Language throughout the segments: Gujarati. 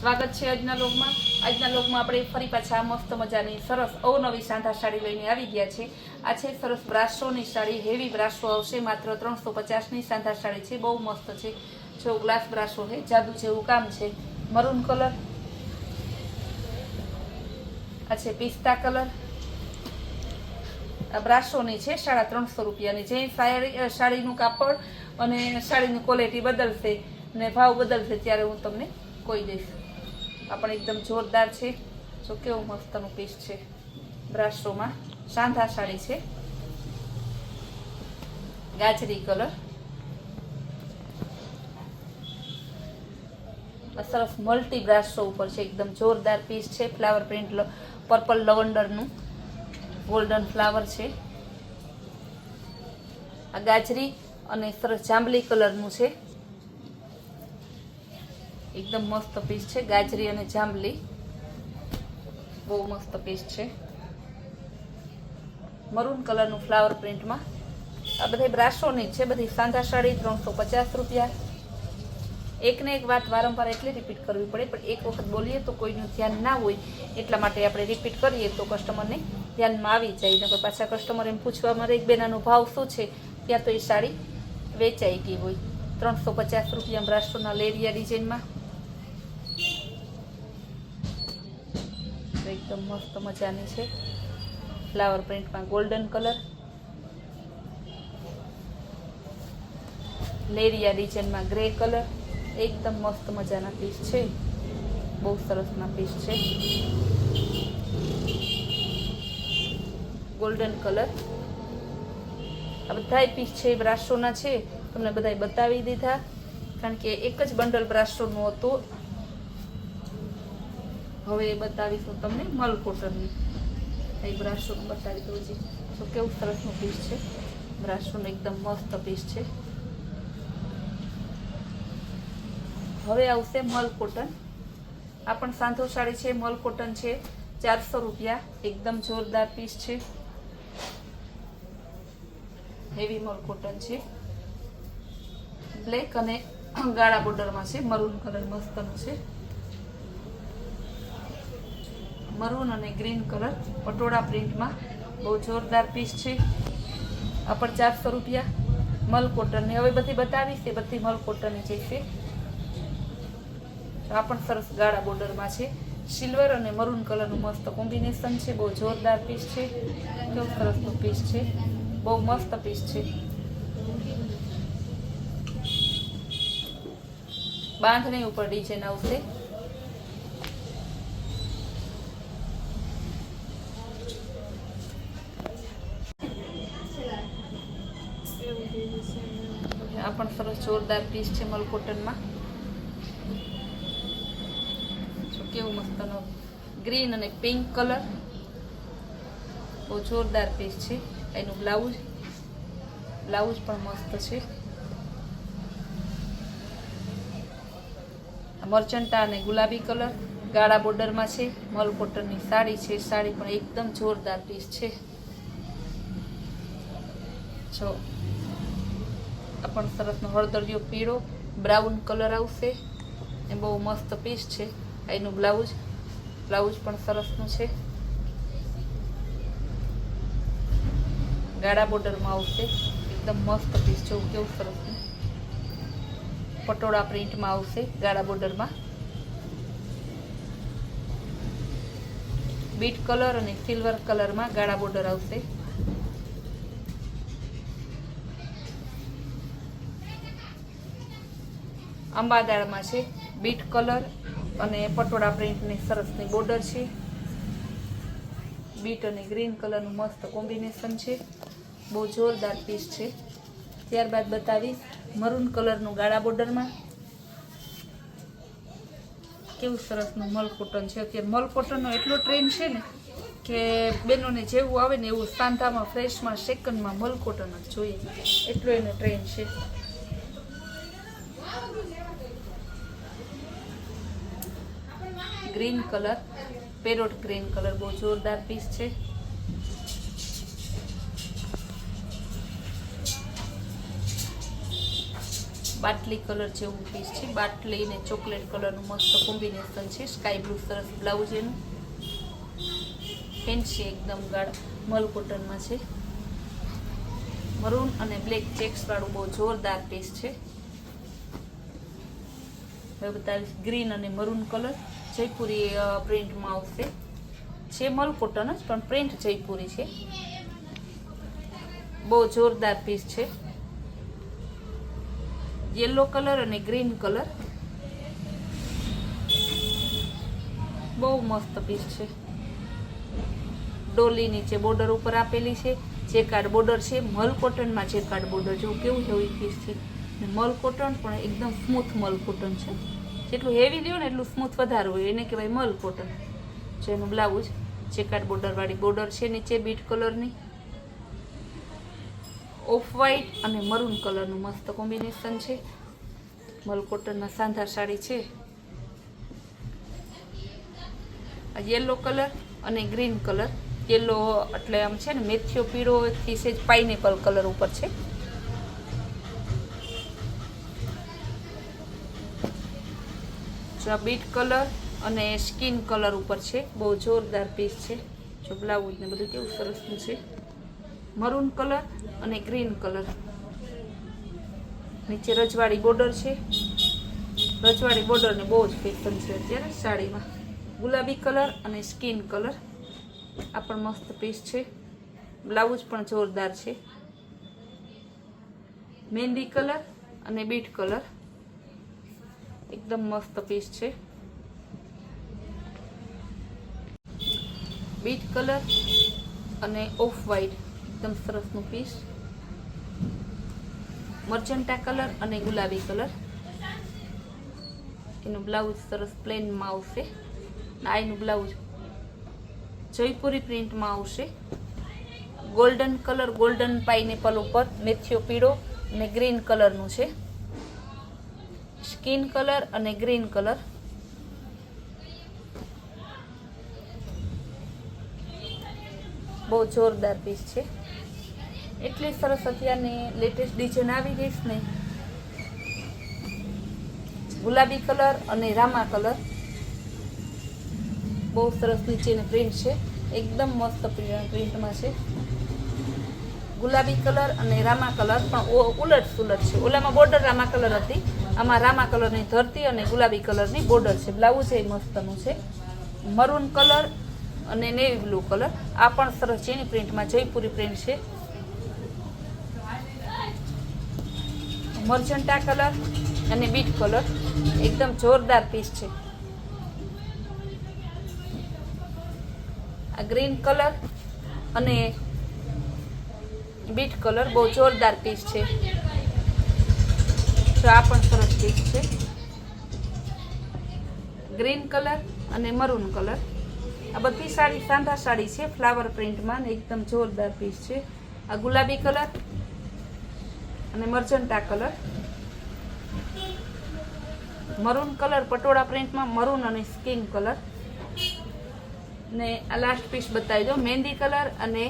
સ્વાગત છે આજના લોકમાં. આજના લોકમાં આપણે ફરી પાછા મસ્ત મજાની સરસ અવનવી સાંધા સાડી લઈને આવી ગયા છે. આ છે સરસ બ્રાસોની સાડી હેવી બ્રાસો આવશે, માત્ર ત્રણસો પચાસની સાંધા સાડી છે, બહુ મસ્ત છે. જો ગ્લાસ બ્રાસો છે જાદુ જેવું કામ છે. મરૂન કલર આ છે પિસ્તા કલર આ બ્રાસોની છે, સાડા ત્રણસો રૂપિયાની. જે સાડી સાડીનું કાપડ અને સાડીની ક્વોલિટી બદલશે ને ભાવ બદલશે ત્યારે હું તમને કોઈ દઈશ. આ પણ એકદમ જોરદાર છે. જો કેવું મસ્તનું પીસ છે. બ્રાસોમાં સાંધા સાડી છે. ગાજરી કલર સરસ મલ્ટી બ્રાસો ઉપર છે. એકદમ જોરદાર પીસ છે. ફ્લાવર પ્રિન્ટ પર્પલ લવંડરનું ગોલ્ડન ફ્લાવર છે. આ ગાજરી અને સરસ જાંબલી કલરનું છે. એકદમ મસ્ત પીસ છે, ગાજરી અને જાંબલી. બહુ મસ્ત પીસ છે. મરૂન કલરનું ફ્લાવર પ્રિન્ટમાં આ બધી બ્રાસોની છે, બધી સાંધા સાડી ત્રણસો પચાસ રૂપિયા. એકને એક વાત વારંવાર એટલે રિપીટ કરવી પડે, પણ એક વખત બોલીએ તો કોઈનું ધ્યાન ના હોય, એટલા માટે આપણે રિપીટ કરીએ તો કસ્ટમરને ધ્યાનમાં આવી જાય. નકર પાછા કસ્ટમર એમ પૂછવા મારે એક બેનાનો ભાવ શું છે? ત્યાં તો એ સાડી વેચાઈ ગઈ હોય. ત્રણસો પચાસ રૂપિયા બ્રાસોના લેરિયા ડિઝાઇનમાં એકદમ મસ્ત મજાની છે. ફ્લાવર પ્રિન્ટમાં ગોલ્ડન કલર લેરિયા ડિઝાઇનમાં ગ્રે કલર એકદમ મસ્ત મજાના પીસ છે. બહુ સરસના પીસ છે. ગોલ્ડન કલર આ બધા પીસ છે બ્રાસોના છે. તમને બધાય બતાવી દીધા. કારણ કે એક જ બંડલ બ્રાસોનું હતું. હવે એ બતાવીશું તમને મલ કોટનની એ બ્રાસોનું બતાવી દઉં છું. તો કેવું સરસનું પીસ છે. બ્રાસોનું એકદમ મસ્ત પીસ છે. હવે આવશે મલ કોટન આ પણ સાંધો સાડી છે મલ કોટન છે. ચારસો રૂપિયા. એકદમ જોરદાર પીસ છે. હેવી મલ કોટન છે. બ્લેક અને ગાળા બોર્ડરમાં છે. મરૂન કલર મસ્તનું છે. મરૂન અને ગ્રીન કલર. પટોળા પ્રિન્ટમાં બહુ જોરદાર પીસ છે. આ ચારસો રૂપિયા. મલ કોટનની. હવે બધી બતાવીશ એ બધી મલ કોટનની જે છે. આ પણ સરસ ગાળા બોર્ડરમાં છે. સિલ્વર અને મરૂન કલરનું મસ્ત કોમ્બિનેશન છે. બહુ જોરદાર પીસ છે. કેવું સરસનું પીસ છે. બહુ મસ્ત પીસ છે. બાંધણી ઉપર ડિઝાઇન આવશે આ પણ સરસ જોરદાર પીસ છે મલકોટનમાં. કેવું મસ્તનો ગ્રીન અને પિંક કલર બહુ જોરદાર પીસ છે. એનું બ્લાઉઝ બ્લાઉઝ પણ મસ્ત છે. મર્ચન્ટા અને ગુલાબી કલર ગાળા બોર્ડરમાં છે. મલ કોટનની સાડી છે. સાડી પણ એકદમ જોરદાર પીસ છે. જો આ પણ સરસનો હળદરિયો પીળો બ્રાઉન કલર આવશે. એ બહુ મસ્ત પીસ છે. એનું બ્લાઉઝ બ્લાઉઝ પણ સરસનું છે. ગાળા બોર્ડરમાં આવશે. એકદમ મસ્ત પીસ છે. કેવું સરસ પટોળા પ્રિન્ટમાં આવશે ગાળા બોર્ડરમાં બીટ કલર અને સિલ્વર કલરમાં ગાળા બોર્ડર આવશે. અંબાદાળમાં છે. બીટ કલર અને પટોળા પ્રિન્ટની સરસની બોર્ડર છે. બીટ અને ગ્રીન કલરનું મસ્ત કોમ્બિનેશન છે. બહુ જોરદાર પીસ છે. ત્યારબાદ બતાવીશ મરૂન કલરનું ગાળા બોર્ડરમાં. કેવું સરસનું મલ કોટન છે. અત્યારે મલ કોટનનો એટલો ટ્રેન્ડ છે ને કે બેનોને જેવું આવે ને એવું સાંધામાં ફ્રેશમાં સેકન્ડમાં મલ કોટન જ જોઈએ. એટલો એનો ટ્રેન્ડ છે. Green colour parrot green colour બહુ જોરદાર પીસ છે. બાટલી કલર જેવું પીસ છે. બાટલી ને ચોકલેટ કલરનું મસ્ત કોમ્બિનેશન છે. સ્કાય બ્લુ સરસ બ્લાઉઝ એનું. ફેન્સી એકદમ ગાઢ મલ કોટનમાં છે. મરૂન અને બ્લેક ચેક્સવાળું બહુ જોરદાર પીસ છે. હવે બતાવીશ ગ્રીન અને મરૂન કલર જયપુરી પ્રિન્ટમાં આવશે. છે મલ કોટન જ, પણ પ્રિન્ટ જયપુરી છે. બહુ જોરદાર પીસ છે. યલો કલર અને ગ્રીન કલર બહુ મસ્ત પીસ છે. ડોલી નીચે બોર્ડર ઉપર આપેલી છે. જે કાર્ડ બોર્ડર છે, મલ કોટનમાં જે કાર્ડ બોર્ડર જેવું કેવું એવી પીસ છે. મલ કોટન પણ એકદમ સ્મૂથ મલ કોટન છે. જેટલું હેવી લ્યો ને એટલું સ્મૂથ વધારે હોય. એને કહેવાય મલ કોટન. જેનું બ્લાઉઝ ચેકાટ બોર્ડરવાળી બોર્ડર છે, નીચે બીટ કલરની ઓફ વ્હાઇટ અને મરૂન કલરનું મસ્ત કોમ્બિનેશન છે. મલ કોટનમાં સાંધા સાડી છે. આ યલો કલર અને ગ્રીન કલર યલો એટલે આમ છે ને મેથીઓ પીળો, થી સેજ પાઇનેપલ કલર ઉપર છે. આ બીટ કલર અને સ્કિન કલર ઉપર છે. બહુ જોરદાર પીસ છે. જો બ્લાઉઝ ને બધું કેવું સરસનું છે. મરૂન કલર અને ગ્રીન કલર. નીચે રજવાડી બોર્ડર છે. રજવાડી બોર્ડરને બહુ જ ફેશન છે અત્યારે સાડીમાં. ગુલાબી કલર અને સ્કિન કલર. આ પણ મસ્ત પીસ છે. બ્લાઉઝ પણ જોરદાર છે. મહેંદી કલર અને બીટ કલર. એકદમ મસ્ત પીસ છે. બીટ કલર અને ઓફ વ્હાઈટ એકદમ સરસનું પીસ મર્ચન્ટા કલર અને ગુલાબી કલર એનું બ્લાઉઝ સરસ પ્લેનમાં આવશે. આ એનું બ્લાઉઝ જયપુરી પ્રિન્ટમાં આવશે. ગોલ્ડન કલર ગોલ્ડન પાઇનેપલ ઉપર. મેથીઓ પીળો અને ગ્રીન કલરનું છે. સ્કિન કલર અને ગ્રીન કલર. બહુ જોરદાર પીસ છે. એટલી સરસ અત્યારની લેટેસ્ટ ડિઝાઇન આવી ગઈ ને. ગુલાબી કલર અને રામા કલર. બહુ સરસ નીચેની પ્રિન્ટ છે. એકદમ મસ્ત પ્રિન્ટમાં છે. ગુલાબી કલર અને રામા કલર પણ ઉલટ સુલટ છે. ઓલામાં બોર્ડર રામા કલર હતી. આમાં રામા કલરની ધરતી અને ગુલાબી કલરની બોર્ડર છે. બ્લાઉઝ એ મસ્તનું છે. મરૂન કલર અને નેવી બ્લુ કલર. આ પણ સરસ એની પ્રિન્ટમાં જયપુરી પ્રિન્ટ છે. મર્જન્ટા કલર અને બીટ કલર. એકદમ જોરદાર પીસ છે. આ ગ્રીન કલર અને બીટ કલર બહુ જોરદાર પીસ છે. તો આ પણ સરસ પીસ છે. ગ્રીન કલર અને મરૂન કલર આ બધી સાડી સાંધા સાડી છે ફ્લાવર પ્રિન્ટમાં એકદમ જોરદાર પીસ છે. આ ગુલાબી કલર અને magenta colour maroon colour patola પ્રિન્ટમાં maroon અને સ્કિન કલર ને આ લાસ્ટ પીસ બતાવી દો મહેંદી કલર અને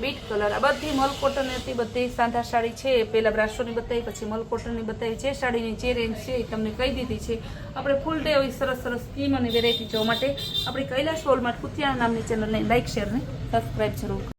બીટ કલર. આ બધી મલ કોટન હતી, બધી સાંધા સાડી છે. પહેલા બ્રાસોની બતાવી, પછી મલ કોટનની બતાવી. જે સાડીની જે રેન્જ છે એ તમને કહી દીધી છે. આપણે ફૂલ ડે હોય સરસ સરસ સ્કીમ અને વેરાયટી જોવા માટે આપણી કૈલાશ હોલમાં કુતિયાણા નામની ચેનલને લાઇક શેર ને સબસ્ક્રાઈબ જરૂર.